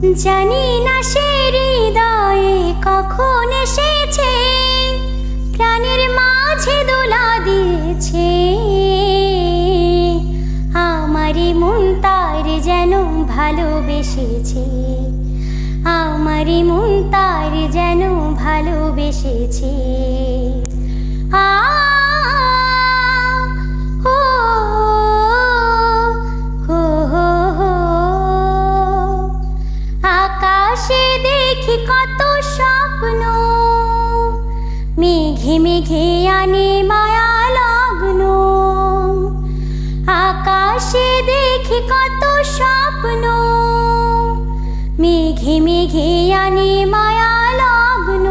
জানি না সে হৃদয়ে কখন এসেছে, প্রাণের মাঝে দোলা দিয়েছে। আমারই মন তার যেন ভালোবেসেছে, আমারই মন তার যেন ভালোবেসেছে। আ আকাশে দেখি কত স্বপ্ন। মেঘে মেঘে আনে মায়া লগ্ন। আকাশে দেখি কত স্বপ্ন। মেঘে মেঘে আনে মায়া লগ্ন।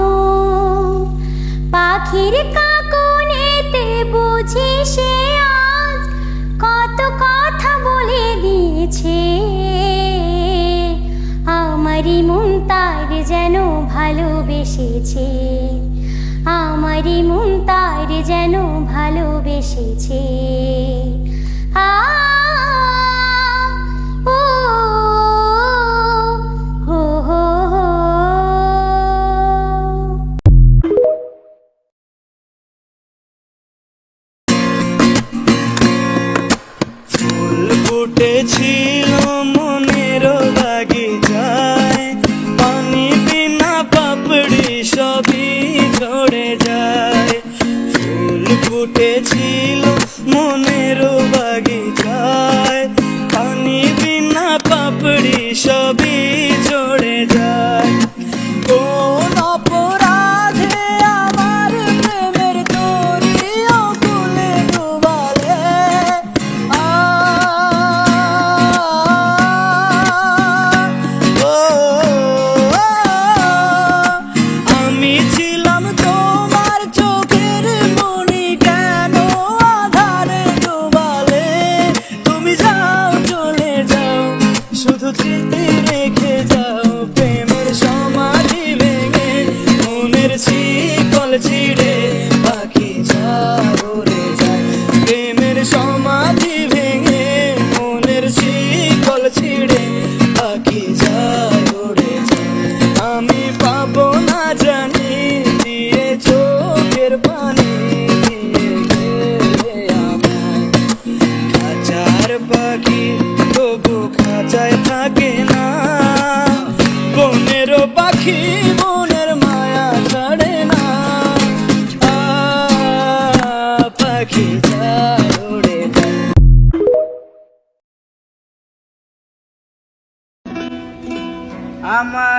পাখির কাকনেতে আমারই মন তার যেন ভালোবেসেছে। আমারই মন তার যেন ভালোবেসেছে ফুটেছিল মনের বাগিচায়। পানি বিনা পাপড়ি সবই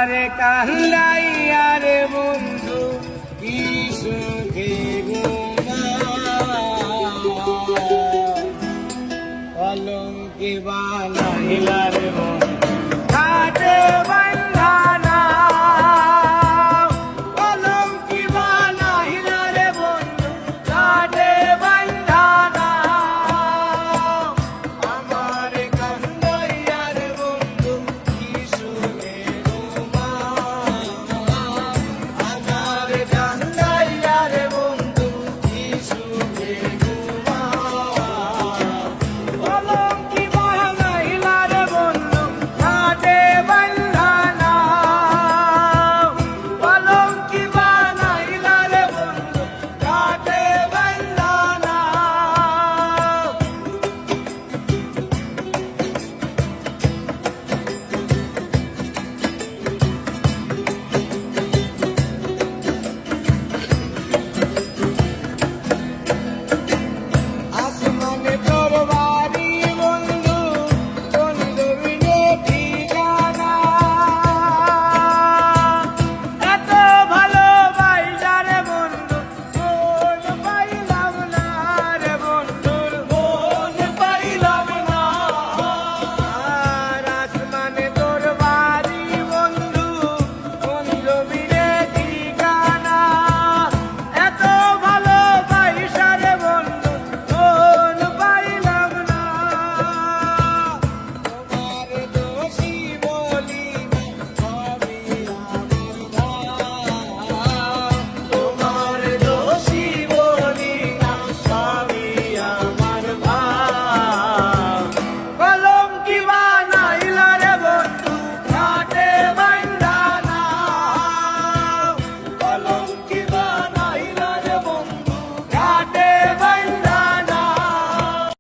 আমার আরে বন্ধু কি সুখে বানাইলার বন্ধু